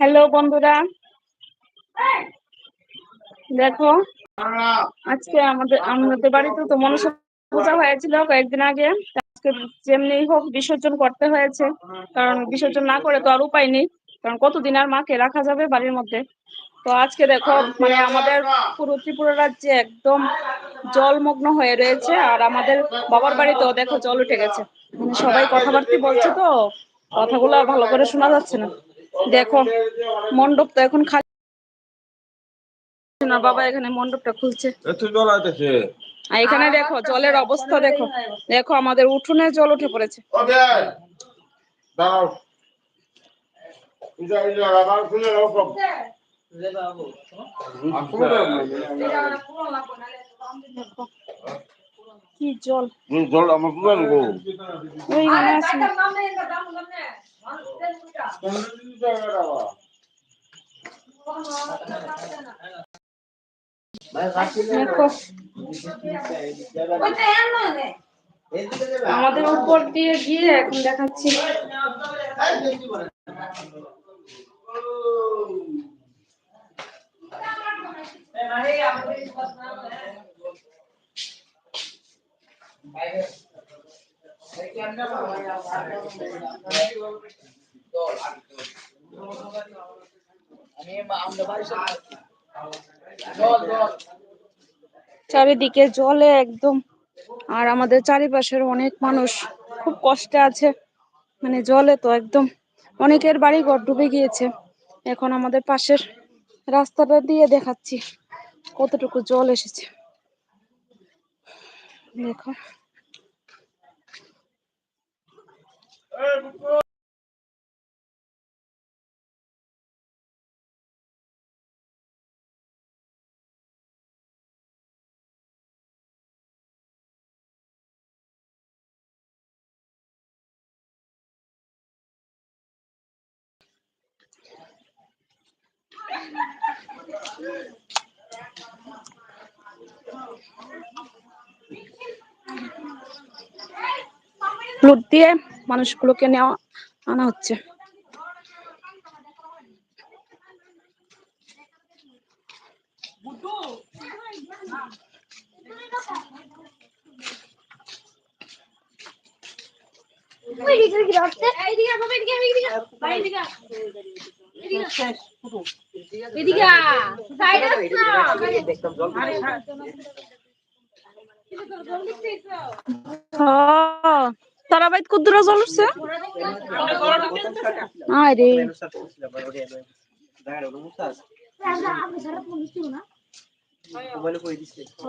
Hello বন্ধুরা। দেখো, আজকে আমাদের আমাদের বাড়িতে তো মনসা পূজা হয়েছিল কয়েকদিন আগে। আজকে যেমনি হোক বিসর্জন করতে হয়েছে। কারণ বিসর্জন না করে তো আর উপায় নেই। কারণ কতদিন আর মাকে রাখা যাবে বাড়ির মধ্যে? তো আজকে দেখো মানে আমাদের পুরো ত্রিপুরা রাজ্যে একদম জলমগ্ন হয়ে রয়েছে। আর আমাদের বাবার বাড়িতেও দেখো জল উঠে গেছে। মানে সবাই কথাবার্তা বলছে তো। কথাগুলো আর ভালো করে শোনা যাচ্ছে না। দেখো মণ্ডপ তো এখন খালি না বাবা এখানে মণ্ডপটা খুলছে। আর এখানে দেখো জলের অবস্থা দেখো। দেখো আমাদের উঠোনে জল উঠে পড়েছে। কি জল। জল আমার গো? আছে। দেখো। আমাদের উপর দিয়ে গিয়ে এখন দেখাচ্ছি। চারিদিকে জলে একদম, আর আমাদের চারিপাশের অনেক মানুষ খুব কষ্টে আছে মানে জলে তো একদম। অনেকের বাড়ি ঘর ডুবে গিয়েছে। এখন আমাদের পাশের রাস্তাটা দিয়ে দেখাচ্ছি কতটুকু জল এসেছে। দেখো। লুট দিয়ে মানুষগুলোকে নেওয়া আনা হচ্ছে। তারা বাইত কুদ্দুরা উঠছে? আরে। তো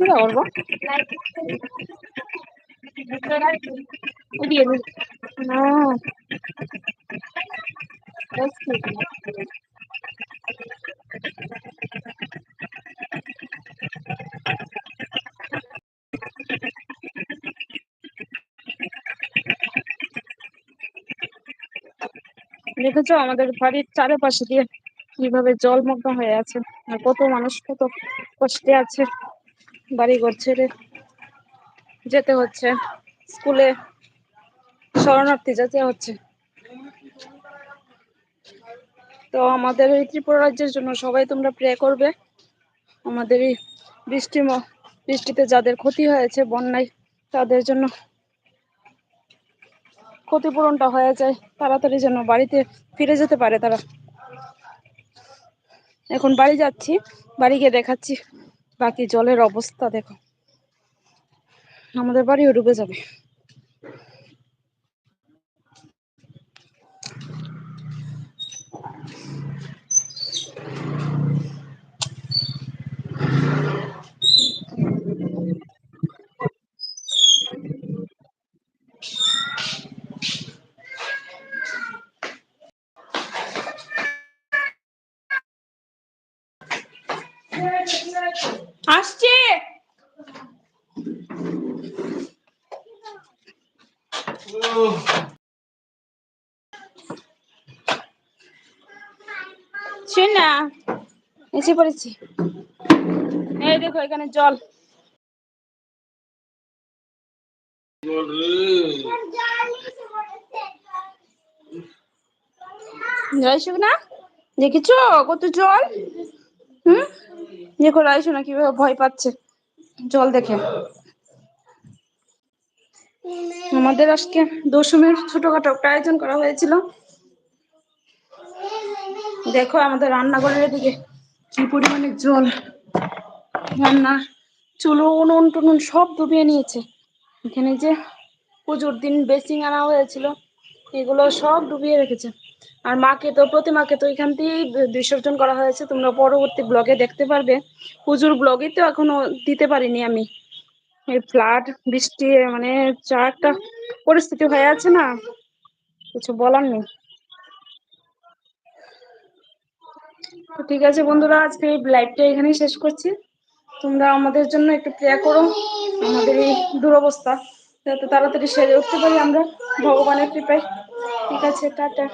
কি করব না দেখেছ আমাদের বাড়ির চারপাশে দিয়ে কীভাবে জলমগ্ন হয়ে আছে আর কত মানুষ কত কষ্টে আছে। বাড়ি ঘর ছেড়ে যেতে হচ্ছে। স্কুলে শরণার্থী যেতে হচ্ছে। তো আমাদের এই ত্রিপুরা রাজ্যের জন্য সবাই তোমরা প্রে করবে। আমাদের এই বৃষ্টি বৃষ্টিতে যাদের ক্ষতি হয়েছে বন্যায়, তাদের জন্য ক্ষতিপূরণটা হয়ে যায়। তাড়াতাড়ি যেন বাড়িতে ফিরে যেতে পারে তারা। এখন বাড়ি যাচ্ছি, বাড়ি গিয়ে দেখাচ্ছি। বাকি জলের অবস্থা দেখো। আমাদের বাড়িও ডুবে যাবে। আসছে। না। এসে পড়েছি। এই দেখো এখানে জল। রাইসুক না দেখেছ কত জল? হুম? দেখো রাইসু না, কীভাবে ভয় পাচ্ছে? জল দেখে। আমাদের আজকে দশমীর ছোটখাটো একটা আয়োজন করা হয়েছিল। দেখো আমাদের রান্নাঘরের দিকে কি পরিমাণে জল। রান্না চুলো, উনুন টুনুন সব ডুবিয়ে নিয়েছে। এখানে যে পুজোর দিন বেসিং আনা হয়েছিল, এগুলো সব ডুবিয়ে রেখেছে। আর মাকে তো প্রতিমাকে তো এখান থেকেই বিসর্জন করা হয়েছে, তোমরা পরবর্তী ব্লগে দেখতে পারবে। পুজোর ব্লগে তো এখনও দিতে পারিনি আমি। এই ফ্লাড, বৃষ্টি মানে যা একটা পরিস্থিতি হয়ে আছে না, কিছু বলার নেই। ঠিক আছে বন্ধুরা, আজকে এই লাইভটা এখানেই শেষ করছি। তোমরা আমাদের জন্য একটু প্রেয়ার করো, আমাদের এই দুরবস্থা, যাতে তাড়াতাড়ি সেরে উঠতে পারি আমরা। ভগবানের কৃপায়। ঠিক আছে টাটা।